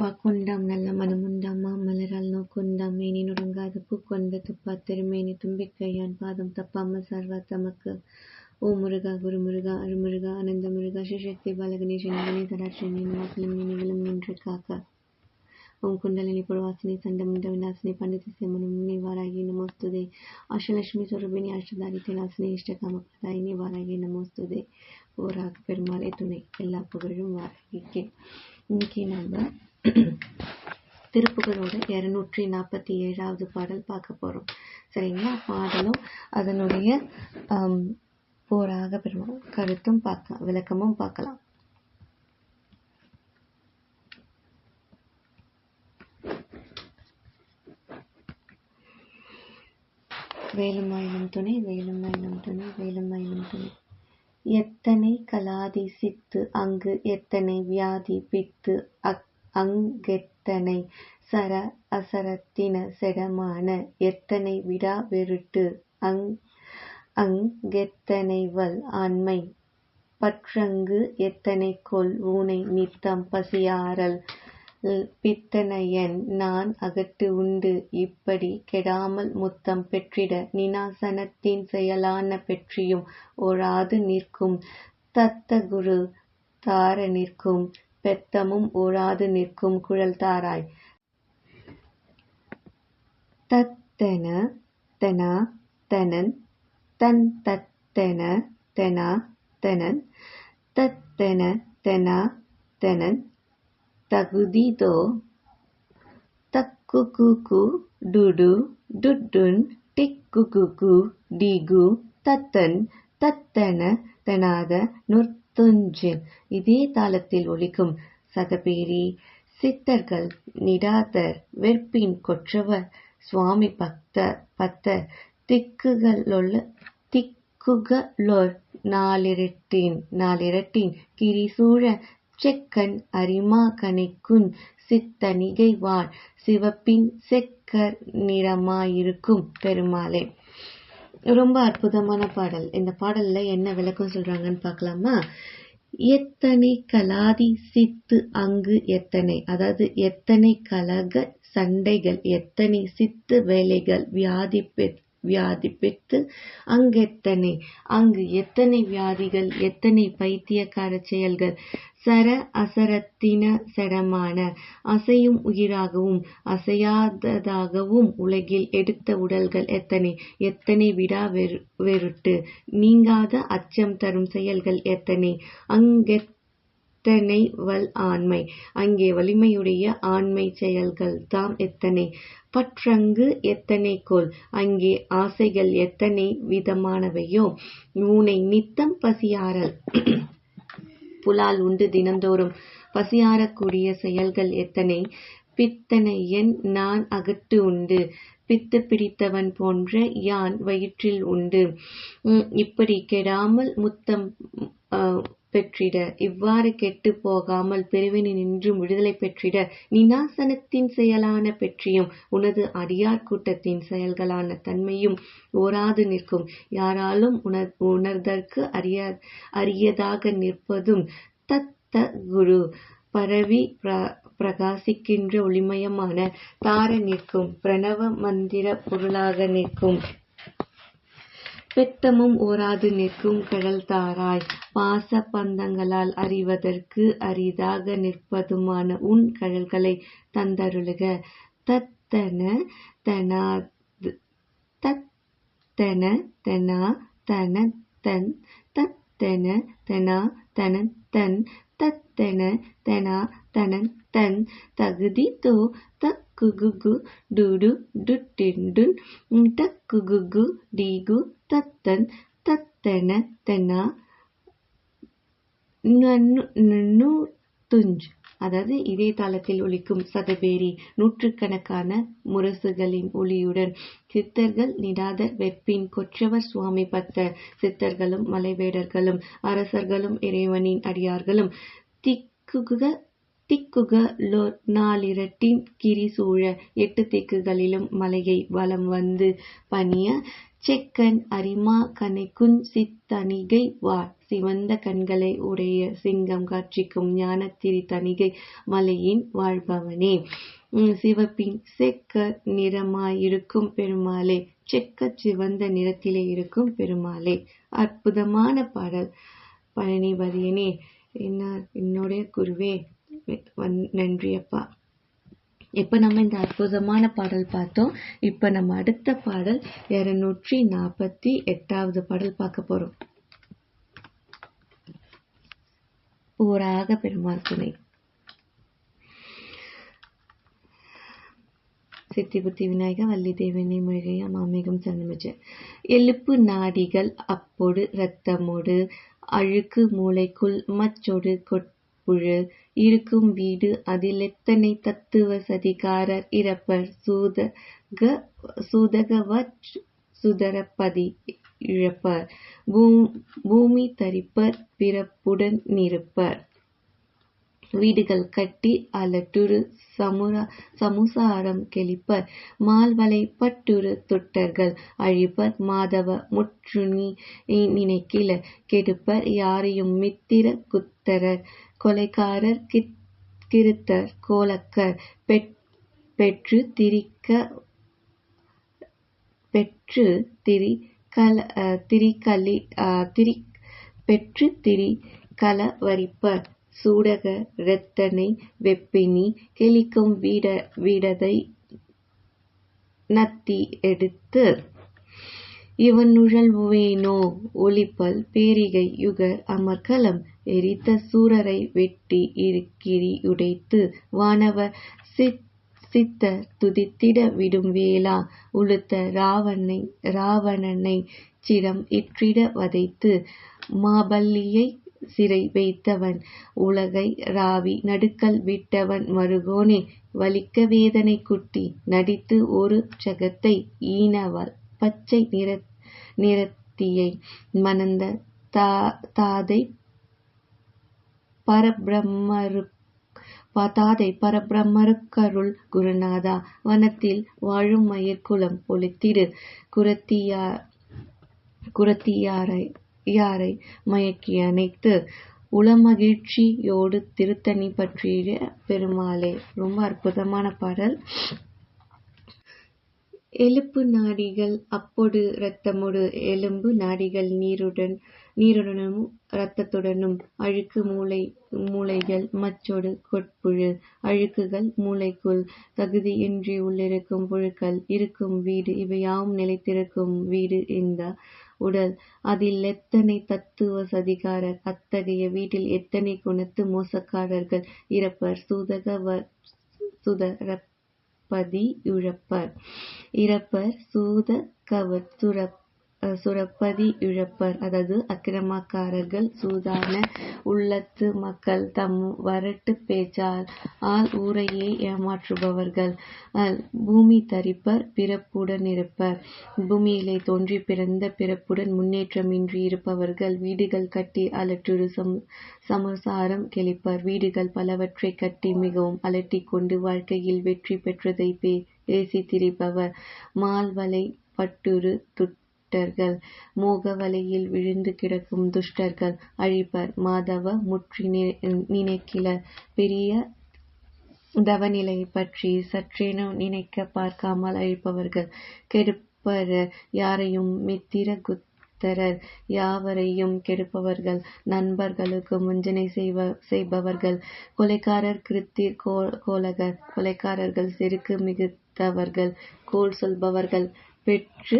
வாக்குண்டாம் நல்ல மனமுண்டாம்? மாமலரால் நோக்குண்டாம். மேனி நுடங்காத பூக்கொண்ட துப்பாத் திருமேனி தும்பிக்கையான் பாதம் தப்பாமல் சர்வா தமக்கு. ஓ முருகா குரு முருகா அருமுருகா அனந்த முருகா சிவசக்தி பாலகணேசன் கணேசராட்சணி வாக்கிலும் நினைவிலும் நின்று காக்க. ஓம் குண்டலினி புரவாசினி சண்டமுண்ட விநாசினி பண்டித சேமனி வாராகி நமோஸ்துதே. அஷ்டலட்சுமி சொரூபிணி அஷ்டதாரி திலாசினி இஷ்டகாம பிரதாயினி வாராகி நமோஸ்துதே. ஓராக பெருமாளே துணை. எல்லா புகழும் வாராகிக்கே. இன்னைக்கு நம்ம திருப்புகளோட இரநூற்றி நாற்பத்தி ஏழாவது பாடல் பார்க்க போகிறோம் சரிங்களா? பாடலும் அதனுடைய போராக பெறுவோம். கருத்தும் பார்க்கலாம் விளக்கமும் பார்க்கலாம். வேலுமாயிலும் துணை வேலுமாயிலும் துணை வேலுமாயிலும் துணை. எத்தனை கலாதி சித்து அங்கு எத்தனை வியாதி பித்து அக் அங்கெத்தனை சர அசரத்தின செடமான எத்தனை விடா வெருட்டு? அங் அங்கெத்தனை வல் ஆண்மை. பற்றங்கு எத்தனை கொல் ஊனை நித்தம் பசியாரல் பித்தனையன் நான் அகட்டு உண்டு. இப்படி கெடாமல் முத்தம் பெற்றிட நினாசனத்தின் செயலான பெற்றியும் ஓராது நிற்கும். தத்த குரு தார நிற்கும். பெத்தமும் ஓராது நிற்கும் குழல் தாராய். தத்தென தெனா தெனன் தன் தத்தென தெனா தெனன் தத்தென தெனா தெனன் தகுதிதோ தக்குகுகு டுடு டுட்டுன் டிக்குகுகு டிகு தத்தன் தத்தென தெனாத நுர்த்துஞ்சின் இதே தாளத்தில் ஒழிக்கும் சதபேரி சித்தர்கள் நிடாதர் வெற்பின் கொற்றவர் சுவாமி பக்த பத்த திக்குகளொள்ள திக்குகளோர் நாளிரட்டின் நாளிரட்டின் கிரிசூழ செக்கன் அரிமா கணைக்குன் சித்தனிகை வாழ் சிவப்பின் செக்கர் நிறமாயிருக்கும் பெருமாளே. ரொம்ப அற்புதமான பாடல். இந்த பாடலில் என்ன விளக்கம் சொல்கிறாங்கன்னு பார்க்கலாமா? எத்தனை கலாதி சித்து அங்கு எத்தனை? அதாவது எத்தனை கலக சண்டைகள் எத்தனை சித்து வேலைகள் வியாதி பெ- வியாதி பெற்று அங்கெத்தனை அங்கு எத்தனை வியாதிகள் எத்தனை பைத்தியக்கார செயல்கள்? சர அசரத்தின சடமான அசையும் உயிராகவும் அசையாததாகவும் உலகில் எடுத்த உடல்கள் எத்தனை? எத்தனை விடா வெறு வெருட்டு நீங்காத அச்சம் தரும் செயல்கள் எத்தனை? அங்கெத்தனை வல் ஆண்மை அங்கே வலிமையுடைய ஆண்மை செயல்கள் தாம் எத்தனை? பற்றங்கு எத்தனை கோல்? அங்கே ஆசைகள் எத்தனை விதமானவையோ? ஊனை நித்தம் பசியாரல் புலால் உண்டு தினந்தோறும். பசியாரக்கூடிய செயல்கள் எத்தனை? பித்தனை என் நான் அகட்டு உண்டு. பித்து பிடித்தவன் போன்ற யான் வயிற்றில் உண்டு. இப்படி கெடாமல் முத்தம் பெற்றிட. இவ்வாறு கெட்டு போகாமல் பிரிவினை நின்று விடுதலை பெற்றிட. நினாசனத்தின் செயலான பெற்றியும் உனது அடியார் கூட்டத்தின் செயல்களான தன்மையும் ஓராது நிற்கும். யாராலும் உணர் உணர்தற்கு அறிய அரியதாக நிற்பதும் தத்த குரு பரவி பிர- பிரகாசிக்கின்ற ஒளிமயமான தார நிற்கும். பிரணவ மந்திர பொருளாக நிற்கும். பெத்தமும் ஓராது நிற்கும் கடல் தாராய் பாச பந்தங்களால் அறிவதற்கு அரிதாக நிற்பதுமான உன் கடல்களை தந்தருளுக. தத்தன தனா தத்தன தெனா தன தன் தெனா தன தன் தத்தன தெனா தனன் தன் தகுதி தோ தக்குகுகு டுடு டுட்டிண்டுன் தக்குகுகு டிகு தத்தன் தத்தன தெனா நன்னு துஞ்ச் அதாவது இதே தாளத்தில் ஒலிக்கும் சதபேரி நூற்றுக்கணக்கான முரசுகளின் ஒளியுடன் சித்தர்கள் நிடாத வெப்பின் கொற்றவர் சுவாமி பத்த சித்தர்களும் மலைவேடர்களும் அரசர்களும் இறைவனின் அடியார்களும் திக்குக திக்குக நாளிரட்டின் கிரி சூழ எட்டு திக்குகளிலும் மலையை வலம் வந்து பணிய செக்கன் அரிமா கனைக்குஞ் சித்தணிகை வா. சிவந்த கண்களை உடைய சிங்கம் காட்சிக்கும் ஞானத்திரி தணிகை மலையின் வாழ்பவனே. சிவப்பின் செக்க நிறமாயிருக்கும் பெருமாளே. செக்க சிவந்த நிறத்திலே இருக்கும் பெருமாளே. அற்புதமான பாடல். பழனிபதியனே என்ன என்னுடைய குருவே நன்றி அப்பா. இப்போ நம்ம இந்த அற்புதமான பாடல் பார்த்தோம். இப்போ நம்ம அடுத்த பாடல் இருநூற்றி நாற்பத்தி எட்டாவது பாடல் பார்க்க போறோம். ஊராக பெருமாள் துணை. சித்தி புத்தி விநாயக வள்ளி தேவனை மொழிகையா மாமேகம் சரணமிச்ச எழுப்பு நாடிகள் அப்பொடு இரத்தமோடு அழுக்கு மூளைக்குள் மச்சொடு கொட்புழு இருக்கும் வீடு. அதிலெத்தனை தத்துவ சதிகாரர் இறப்பர்? சூதக சூதகவற் சுதரப்பதி இழப்பர். பூமி தரிப்பர் பிறப்புடன் நிற்பர் வீடுகள் கட்டி அலட்டுரு சமுரா சமுசாரம் கெளிப்பர். மால்வலை பட்டுரு தொட்டர்கள் அழிப்பர். மாதவ முற்றுனி நினைக்கில கெடுப்பர் யாரையும் மித்திர குத்தரர். கொலைக்காரர் கிருத்தர் கோலக்கர். பெற்று திரிக்க பெற்று திரி கல திரிகலி திரி பெற்று திரி கலவரிப்பர். சூடக இரத்தனை வெப்பினி கெளிக்கும் வீட வீடதை நத்தி எடுத்து இவனுழல்வேனோ ஒளிப்பல் பேரிகை யுகர் அமர்கலம் எரித்த சூரரை வெட்டி இருக்கிரி உடைத்து வானவர் சித் சித்த துதித்திட விடும் வேளா உளுத்த ராவணனை ராவணனை சிரம் இற்றிட வதைத்து மாபல்லியை சிறை வைத்தவன். உலகை ராவி நடுக்கல் விட்டவன் மருகோனே வலிக்க வேதனை குட்டி நடித்து ஒரு ஜகத்தை ஈனவள் பச்சை நிற நிறத்தியை மணந்த தா தாதை பரபிரம்மரு தாதை பரபிரம்மருக்கருள் குருநாதா வனத்தில் வாழும் மயிர்குலம் பொழித்திரு குரத்தியா குரத்தியாரை யாரை மயக்கி அணைத்து உளமகிழ்ச்சியோடு திருத்தணி பற்றிய பெருமாளே. ரொம்ப அற்புதமான பாடல். எலும்பு நாடிகள் அப்பொடு இரத்தமொடு எலும்பு நாடிகள் நீருடன் நீருடனும் இரத்தத்துடனும் அழுக்கு மூளை மூளைகள் மச்சொடு கொட்புழு அழுக்குகள் மூளைக்குள் தகுதியின்றி உள்ளிருக்கும் புழுக்கள் இருக்கும் வீடு இவையாவும் நிலைத்திருக்கும் வீடு இந்த உடல். அதில் எத்தனை தத்துவ சதிகாரர்? அத்தகைய வீட்டில் எத்தனை குணத்து மோசக்காரர்கள் இறப்பர்? சூதக சுதரப்பதி இழப்பர். இறப்பர் சூத கவர் சுரப் சுரப்பதி இழப்பர். அதாவது அக்கிரமக்காரர்கள் சூதான உள்ளத்து மக்கள் தம் வரட்டு பேச்சால் ஆள் ஊரையே ஏமாற்றுபவர்கள். பூமி தரிப்பர் பிறப்புடன் இருப்பர். பூமியிலே தோன்றி பிறந்த பிறப்புடன் முன்னேற்றமின்றி இருப்பவர்கள் வீடுகள் கட்டி அலற்றுரு சம் சமசாரம் கெளிப்பர். வீடுகள் பலவற்றை கட்டி மிகவும் அலட்டிக் கொண்டு வாழ்க்கையில் வெற்றி பெற்றதை பேசி திரிப்பவர் மால்வலை பட்டுரு துட் துஷ்டர்கள். மோக வலையில் விழுந்து கிடக்கும் துஷ்டர்கள். அழிப்பர். மாதவ முற்றி நினைக்கில பெரிய தவநிலை பற்றி சற்றேனும் நினைக்க பார்க்காமல் அழிப்பவர்கள். கெடுப்பர் யாரையும் மித்திர குத்தரர் யாவரையும் கெடுப்பவர்கள். நண்பர்களுக்கு வஞ்சனை செய்வ செய்பவர்கள். கொலைக்காரர் கிருத்தி கோ கோலகர். கொலைக்காரர்கள் செருக்கு மிகுத்தவர்கள். கோல் சொல்பவர்கள். பெற்று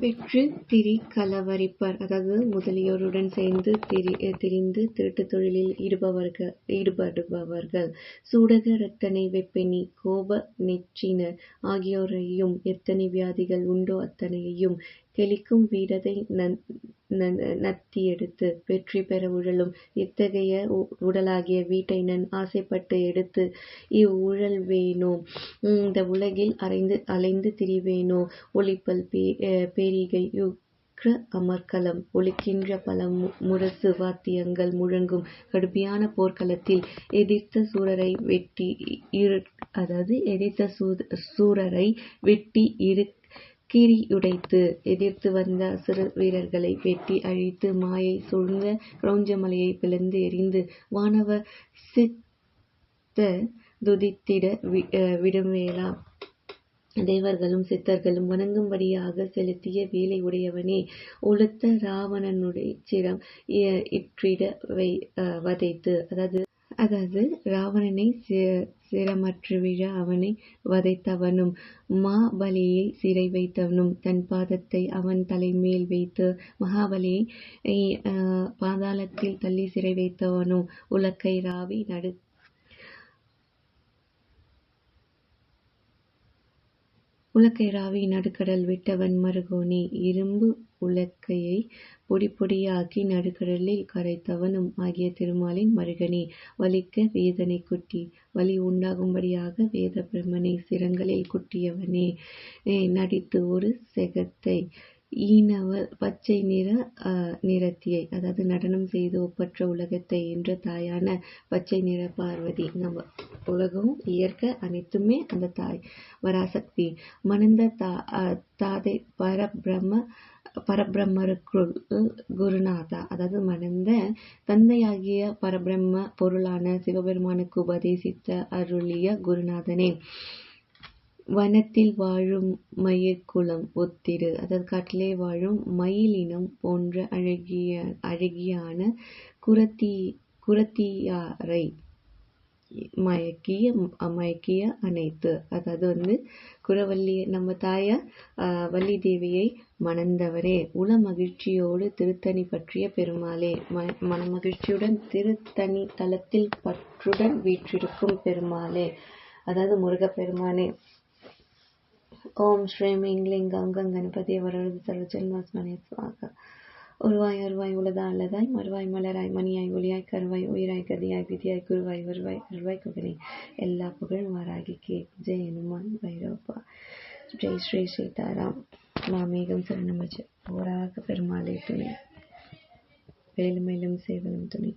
வெற்று திரி கலவரிப்பர் அதாவது முதலியோருடன் சேர்ந்து திரி திரிந்து திருட்டுத் தொழிலில் ஈடுபவர்கள் ஈடுபடுபவர்கள் சூடக ரத்தனை வெப்பெனி கோப நெற்றினர் ஆகியோரையும் எத்தனை வியாதிகள் உண்டோ அத்தனையையும் தெளிக்கும் வீடதை நத்தி எடுத்து வெற்றி பெற உழலும். இத்தகைய உடலாகிய வீட்டை நன் ஆசைப்பட்டு எடுத்து இவ்வுழல்வேனோ இந்த உலகில் அலைந்து அலைந்து திரிவேனோ? ஒளிப்பல் பே பேரிகை யுக்ர அமர்க்கலம் ஒலிக்கின்ற பல முரசு வாத்தியங்கள் முழங்கும். கடுமையான போர்க்களத்தில் எதிர்த்த சூரரை வெட்டி இரு அதாவது எதிர்த்த சூரரை வெட்டி இரு கீறியுடைத்து எதிர்த்து வந்த அசுர வீரர்களை வெட்டி அழித்து மாயை சூழ்ந்த கிரௌஞ்ச பிளந்து எறிந்து வானவர் சித்த துதித்திட விடும்வேளா தேவர்களும் சித்தர்களும் வணங்கும்படியாக செலுத்திய வேலை உடையவனே ஒழுத்த இராவணனுடைய சிரம் இற்றிட வதைத்து அதாவது அதாவது ராவணனை சிரமற்று விழ அவனை வதைத்தவனும் மாபலியை சிறை வைத்தவனும் தன் பாதத்தை அவன் தலைமேல் வைத்து மகாபலியை பாதாளத்தில் தள்ளி சிறை வைத்தவனும் உலக்கை ராவி நடு உலக்கை ராவி நடுக்கடல் விட்டவன் மருகோனே இரும்பு உலக்கையை பொடி பொடியாக்கி நடுக்கடலில் கரைத்தவனும் ஆகிய திருமாலின் மருகனே வலிக்க வேதனை குட்டி வலி உண்டாகும்படியாக வேத பிரம்மனை சிரங்களில் குட்டியவனே நடித்து ஒரு செகத்தை ஈனவ பச்சை நிற நிறத்தியை அதாவது நடனம் செய்து ஒப்பற்ற உலகத்தை என்ற தாயான பச்சை நிற பார்வதி. நம்ம உலகம் இயற்கை அனைத்துமே அந்த தாய் வராசக்தி. மணந்த தா தாதை பரபிரம்ம பரபிரம்மருக்குள் குருநாதா. அதாவது மணந்த தந்தையாகிய பரபிரம்ம பொருளான சிவபெருமானுக்கு உபதேசித்த அருளிய குருநாதனே. வனத்தில் வாழும் மயிர்குலம் ஒத்திரு. அதாவது காட்டிலே வாழும் மயிலினம் போன்ற அழகிய அழகியான குரத்தி குரத்தியாரை மயக்கிய மயக்கிய அனைத்து. அதாவது வந்து குரவள்ளி நம்ம தாய வள்ளி தேவியை மணந்தவரே. உள மகிழ்ச்சியோடு திருத்தணி பற்றிய பெருமாளே. மன மகிழ்ச்சியுடன் திருத்தணி தளத்தில் பற்றுடன் வீற்றிருக்கும் பெருமாளே. அதாவது முருகப்பெருமானே. ஓம் ஸ்ரீம் இங்லிங் கங்கம் கணபதி வரது சர்வஜன்மாஸ்மனே சுவாக உருவாய் அருவாய் உலதா அல்லதாய் மறுவாய் மலராய் மணியாய் ஒளியாய் கருவாய் உயிராய் கதியாய் விதியாய் குருவாய் வருவாய் அருவாய் குகனே எல்லா புகழ் மாறாகி கே. ஜெய் ஹனுமான் பைரோப்பா ஜெய் ஸ்ரீ சீதாராம். மாமேகம் சரணமஜ போராக பெருமாளே துணை. வேலுமேலும் சேவலும் துணை.